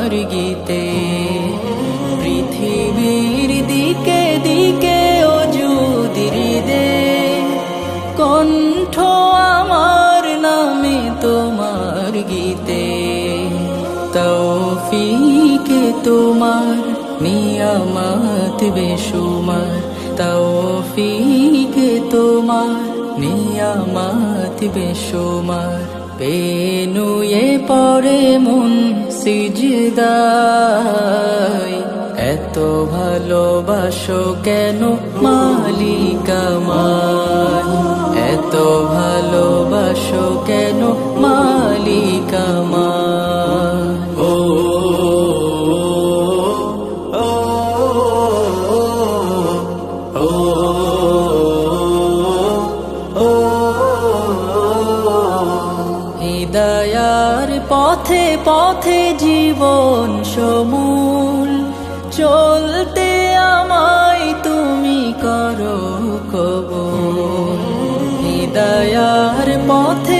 তোমার গীতে পৃথিবীর দিকে দিকে অজুদির দে। কণ্ঠ আমার নামে তোমার গীতে, তৌফিকে তোমার নিয়ামত বেশুমার। তৌফিকে তোমার নিয়ামত বেশুমার। পেনুয়ে পড়ে মন সিজদায়। এত ভালোবাসো কেন মালিকা মা এত ভালোবাসো কেন পথে পথে জীবন সমূল। চলতে আমায় তুমি করো কব হৃদয়ার পথে